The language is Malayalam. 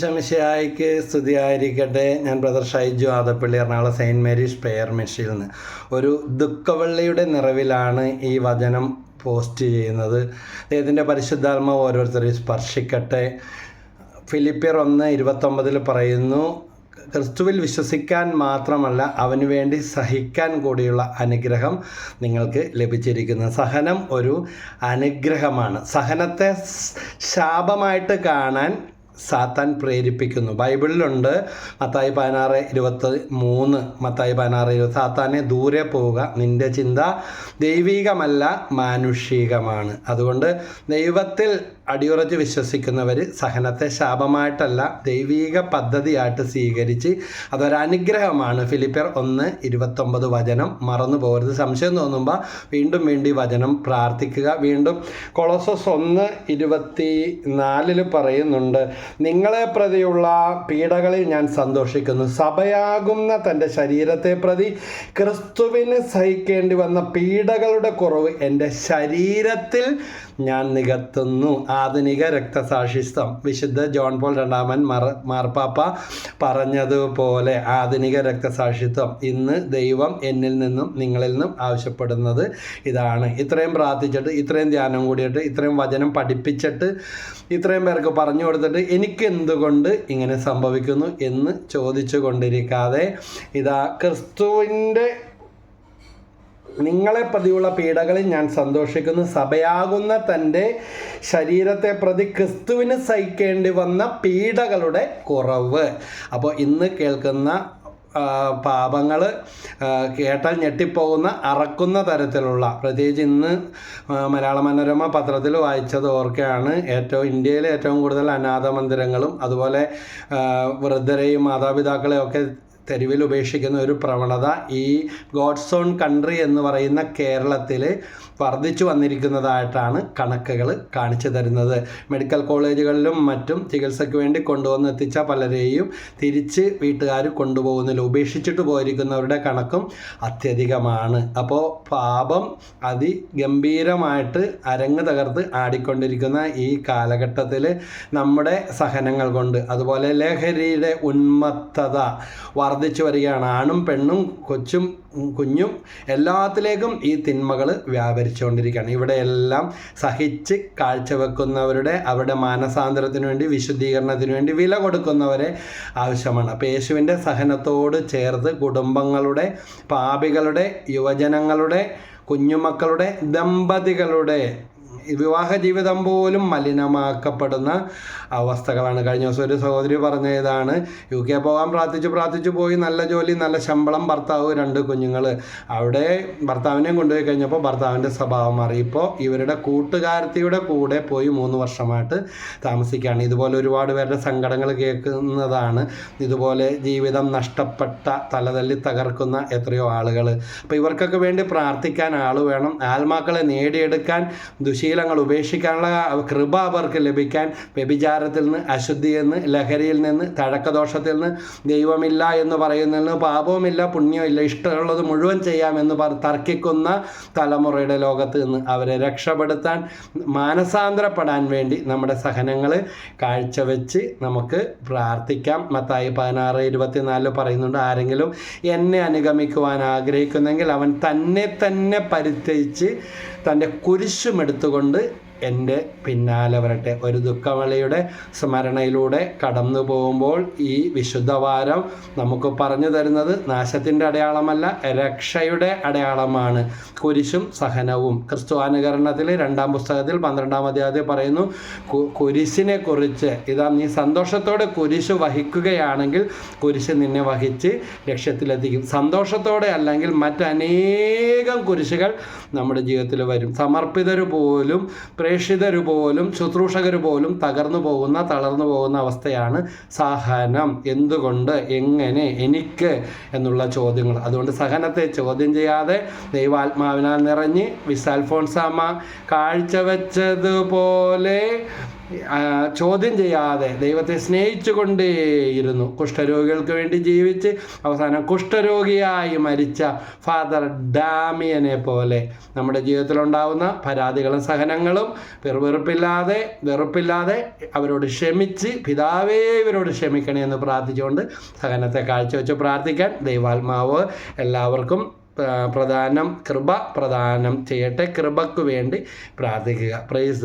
ശമിഷയായിക്ക് സ്തുതിയായിരിക്കട്ടെ. ഞാൻ brother Shaiju Adappally Ernakulam Saint Mary's prayer മെഷീൽ നിന്ന് ഒരു ദുഃഖവള്ളിയുടെ നിറവിലാണ് ഈ വചനം പോസ്റ്റ് ചെയ്യുന്നത്. ദൈവത്തിന്റെ പരിശുദ്ധാത്മാവ് ഓരോരുത്തരെയും സ്പർശിക്കട്ടെ. ഫിലിപ്പിയർ ഒന്ന് ഇരുപത്തൊമ്പതിൽ പറയുന്നു ക്രിസ്തുവിൽ വിശ്വസിക്കാൻ മാത്രമല്ല അവന് വേണ്ടി സഹിക്കാൻ കൂടിയുള്ള അനുഗ്രഹം നിങ്ങൾക്ക് ലഭിച്ചിരിക്കുന്നു. സഹനം ഒരു അനുഗ്രഹമാണ്. സഹനത്തെ ശാപമായിട്ട് കാണാൻ സാത്താൻ പ്രേരിപ്പിക്കുന്നു. ബൈബിളിലുണ്ട് മത്തായി പതിനാറ് ഇരുപത്തി മൂന്ന് മത്തായി പതിനാറ് ഇരുപത് സാത്താനെ ദൂരെ പോവുക നിന്റെ ചിന്ത ദൈവികമല്ല മാനുഷികമാണ്. അതുകൊണ്ട് ദൈവത്തിൽ അടിയുറച്ച് വിശ്വസിക്കുന്നവർ സഹനത്തെ ശാപമായിട്ടല്ല ദൈവീക പദ്ധതിയായിട്ട് സ്വീകരിച്ച് അതൊരനുഗ്രഹമാണ് ഫിലിപ്പിയർ ഒന്ന് ഇരുപത്തൊമ്പത് വചനം. മറന്നു പോകരുത്. സംശയം തോന്നുമ്പോൾ വീണ്ടും വീണ്ടും ഈ വചനം പ്രാർത്ഥിക്കുക. വീണ്ടും കൊളോസസ് ഒന്ന് ഇരുപത്തി നാലിൽ പറയുന്നുണ്ട് നിങ്ങളെ പ്രതിയുള്ള പീഡകളിൽ ഞാൻ സന്തോഷിക്കുന്നു. സഭയാകുന്ന തന്റെ ശരീരത്തെ പ്രതി ക്രിസ്തുവിന് സഹിക്കേണ്ടി വന്ന പീഡകളുടെ കുറവ് എന്റെ ശരീരത്തിൽ ഞാൻ നികത്തുന്നു. ആധുനിക രക്തസാക്ഷിത്വം. വിശുദ്ധ ജോൺ പോൾ രണ്ടാമൻ മറ മാർപ്പാപ്പ പറഞ്ഞതുപോലെ ആധുനിക രക്തസാക്ഷിത്വം ഇന്ന് ദൈവം എന്നിൽ നിന്നും നിങ്ങളിൽ നിന്നും ആവശ്യപ്പെടുന്നത് ഇതാണ്. ഇത്രയും പ്രാർത്ഥിച്ചിട്ട് ഇത്രയും ധ്യാനം കൂടിയിട്ട് ഇത്രയും വചനം പഠിപ്പിച്ചിട്ട് ഇത്രയും പേർക്ക് പറഞ്ഞു കൊടുത്തിട്ട് എനിക്ക് എന്തുകൊണ്ട് ഇങ്ങനെ സംഭവിക്കുന്നു എന്ന് ചോദിച്ചു കൊണ്ടിരിക്കാതെ ഇതാ ക്രിസ്തുവിന്റെ നിങ്ങളെ പ്രതിയുള്ള പീഡകളിൽ ഞാൻ സന്തോഷിക്കുന്നു. സഭയാകുന്ന തന്റെ ശരീരത്തെ പ്രതി ക്രിസ്തുവിന് സഹിക്കേണ്ടി വന്ന പീഡകളുടെ കുറവ്. അപ്പോൾ ഇന്ന് കേൾക്കുന്ന പാപങ്ങൾ കേട്ടാൽ ഞെട്ടിപ്പോകുന്ന അറക്കുന്ന തരത്തിലുള്ള പ്രത്യേകിച്ച് ഇന്ന് മലയാള മനോരമ പത്രത്തിൽ വായിച്ചത് ഓർക്കെയാണ്. ഏറ്റവും ഇന്ത്യയിലെ ഏറ്റവും കൂടുതൽ അനാഥ മന്ദിരങ്ങളും അതുപോലെ വൃദ്ധരെയും മാതാപിതാക്കളെയും ഒക്കെ തെരുവിൽ ഉപേക്ഷിക്കുന്ന ഒരു പ്രവണത ഈ ഗോഡ്സ് ഓൺ കൺട്രി എന്ന് പറയുന്ന കേരളത്തിൽ വർദ്ധിച്ചു വന്നിരിക്കുന്നതായിട്ടാണ് കണക്കുകൾ കാണിച്ചു തരുന്നത്. മെഡിക്കൽ കോളേജുകളിലും മറ്റും ചികിത്സയ്ക്ക് വേണ്ടി കൊണ്ടുവന്ന് എത്തിച്ച പലരെയും തിരിച്ച് വീട്ടുകാർ കൊണ്ടുപോകുന്നില്ല ഉപേക്ഷിച്ചിട്ട് പോയിരിക്കുന്നവരുടെ കണക്കും അത്യധികമാണ്. അപ്പോൾ പാപം അതിഗംഭീരമായിട്ട് അരങ്ങ് തകർത്ത് ആടിക്കൊണ്ടിരിക്കുന്ന ഈ കാലഘട്ടത്തിൽ നമ്മുടെ സഹനങ്ങൾ കൊണ്ട് അതുപോലെ ലഹരിയുടെ ഉന്മത്തത വർദ്ധിച്ചു വരികയാണ്. ആണും പെണ്ണും കൊച്ചും കുഞ്ഞും എല്ലാത്തിലേക്കും ഈ തിന്മകൾ വ്യാപരിച്ചുകൊണ്ടിരിക്കുകയാണ്. ഇവിടെയെല്ലാം സഹിച്ച് കാഴ്ചവെക്കുന്നവരുടെ അവരുടെ മാനസാന്തരത്തിന് വേണ്ടി വിശുദ്ധീകരണത്തിന് വേണ്ടി വില കൊടുക്കുന്നവരെ ആവശ്യമാണ്. അപ്പോൾ യേശുവിന്റെ സഹനത്തോട് ചേർത്ത് കുടുംബങ്ങളുടെ പാപികളുടെ യുവജനങ്ങളുടെ കുഞ്ഞുമക്കളുടെ ദമ്പതികളുടെ വിവാഹ ജീവിതം പോലും മലിനമാക്കപ്പെടുന്ന അവസ്ഥകളാണ്. കഴിഞ്ഞ ദിവസം ഒരു സഹോദരി പറഞ്ഞതാണ് യു കെ പോകാൻ പ്രാർത്ഥിച്ചു പ്രാർത്ഥിച്ചു പോയി നല്ല ജോലി നല്ല ശമ്പളം ഭർത്താവ് രണ്ട് കുഞ്ഞുങ്ങൾ അവിടെ ഭർത്താവിനെയും കൊണ്ടുപോയി കഴിഞ്ഞപ്പോൾ ഭർത്താവിന്റെ സ്വഭാവം മാറി. ഇപ്പോൾ ഇവരുടെ കൂട്ടുകാരത്തിയുടെ കൂടെ പോയി മൂന്ന് വർഷമായിട്ട് താമസിക്കുകയാണ്. ഇതുപോലെ ഒരുപാട് പേരുടെ സങ്കടങ്ങൾ കേൾക്കുന്നതാണ്. ഇതുപോലെ ജീവിതം നഷ്ടപ്പെട്ട തലതല്ലി തകർക്കുന്ന എത്രയോ ആളുകൾ അപ്പോൾ ഇവർക്കൊക്കെ വേണ്ടി പ്രാർത്ഥിക്കാൻ ആൾ വേണം. ആത്മാക്കളെ നേടിയെടുക്കാൻ ദുശീലങ്ങൾ ഉപേക്ഷിക്കാനുള്ള കൃപ അവർക്ക് ലഭിക്കാൻ വ്യഭിചാരത്തിൽ നിന്ന് അശുദ്ധിയിൽ നിന്ന് ലഹരിയിൽ നിന്ന് തഴക്കദോഷത്തിൽ നിന്ന് ദൈവമില്ല എന്ന് പറയുന്നതിൽ നിന്ന് പാപവുമില്ല പുണ്യവുമില്ല ഇഷ്ടമുള്ളത് മുഴുവൻ ചെയ്യാമെന്ന് പറ തർക്കിക്കുന്ന തലമുറയുടെ ലോകത്ത് നിന്ന് അവരെ രക്ഷപ്പെടുത്താൻ മാനസാന്തരപ്പെടാൻ വേണ്ടി നമ്മുടെ സഹനങ്ങൾ കാഴ്ചവെച്ച് നമുക്ക് പ്രാർത്ഥിക്കാം. മത്തായി പതിനാറ് ഇരുപത്തിനാലിൽ പറയുന്നുണ്ട് ആരെങ്കിലും എന്നെ അനുഗമിക്കുവാൻ ആഗ്രഹിക്കുന്നെങ്കിൽ അവൻ തന്നെ തന്നെ പരിത്യജിച്ച് തന്റെ കുരിശും എടുത്തുകൊണ്ട് എന്റെ പിന്നാലെ വരട്ടെ. ഒരു ദുഃഖവളിയുടെ സ്മരണയിലൂടെ കടന്നു പോകുമ്പോൾ ഈ വിശുദ്ധവാരം നമുക്ക് പറഞ്ഞു തരുന്നത് നാശത്തിന്റെ അടയാളമല്ല രക്ഷയുടെ അടയാളമാണ്. കുരിശും സഹനവും. ക്രിസ്തു അനുകരണത്തിൽ രണ്ടാം പുസ്തകത്തിൽ പന്ത്രണ്ടാം അധ്യായത്തിൽ പറയുന്നു കുരിശിനെ കുറിച്ച് ഇതാ നീ സന്തോഷത്തോടെ കുരിശ് വഹിക്കുകയാണെങ്കിൽ കുരിശ് നിന്നെ വഹിച്ച് ലക്ഷ്യത്തിലെത്തിക്കും. സന്തോഷത്തോടെ അല്ലെങ്കിൽ മറ്റനേകം കുരിശുകൾ നമ്മുടെ ജീവിതത്തിൽ വരും. സമർപ്പിതർ പോലും പ്രേക്ഷിതർ പോലും ശുശ്രൂഷകർ പോലും തകർന്നു പോകുന്ന തളർന്നു പോകുന്ന അവസ്ഥയാണ് സഹനം. എന്തുകൊണ്ട് എങ്ങനെ എനിക്ക് എന്നുള്ള ചോദ്യങ്ങൾ. അതുകൊണ്ട് സഹനത്തെ ചോദ്യം ചെയ്യാതെ ദൈവാത്മാവിനാൽ നിറഞ്ഞ് വിസാൽഫോൺസാമ്മ കാഴ്ചവെച്ചതുപോലെ ചോദ്യം ചെയ്യാതെ ദൈവത്തെ സ്നേഹിച്ചുകൊണ്ടേയിരുന്നു കുഷ്ഠരോഗികൾക്ക് വേണ്ടി ജീവിച്ച് അവസാനം കുഷ്ഠരോഗിയായി മരിച്ച ഫാദർ ഡാമിയനെ പോലെ നമ്മുടെ ജീവിതത്തിലുണ്ടാവുന്ന പരാതികളും സഹനങ്ങളും വെറുവെറുപ്പില്ലാതെ വെറുപ്പില്ലാതെ അവരോട് ക്ഷമിച്ച് പിതാവേ ഇവരോട് ക്ഷമിക്കണേ എന്ന് പ്രാർത്ഥിച്ചുകൊണ്ട് സഹനത്തെ കാഴ്ചവെച്ച് പ്രാർത്ഥിക്കാൻ ദൈവാത്മാവ് എല്ലാവർക്കും പ്രധാനം കൃപ പ്രദാനം ചെയ്യട്ടെ കൃപയ്ക്ക് വേണ്ടി പ്രാർത്ഥിക്കുക. പ്രൈസ്